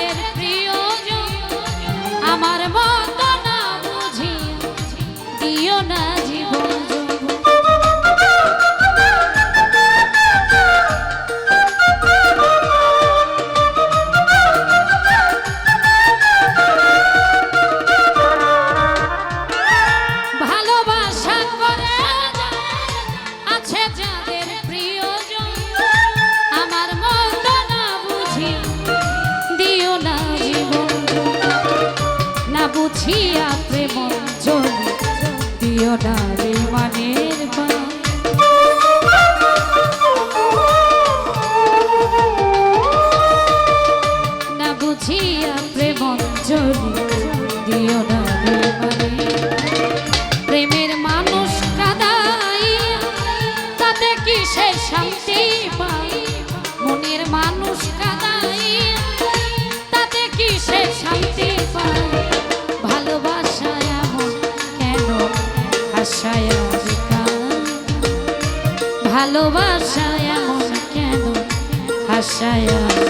তোমাদের প্রিয়জন। আমার মত না বুঝি দিও না। দিও না বিমানের না বুঝিয়া প্রেমঞ্জলি 下呀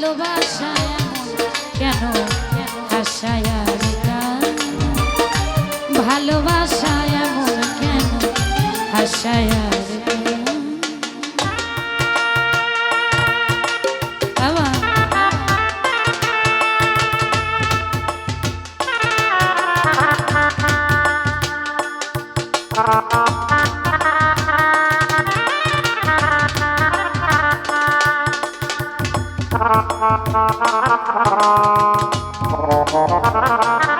ভালোবাসায় কেন? আশায় ভালোবাসায় কেন? আশায় Bye. Thank you.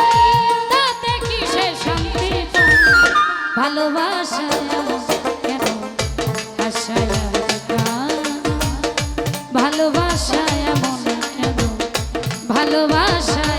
ভালোবাসা ভালোবাসা এমন কেন ভালোবাসা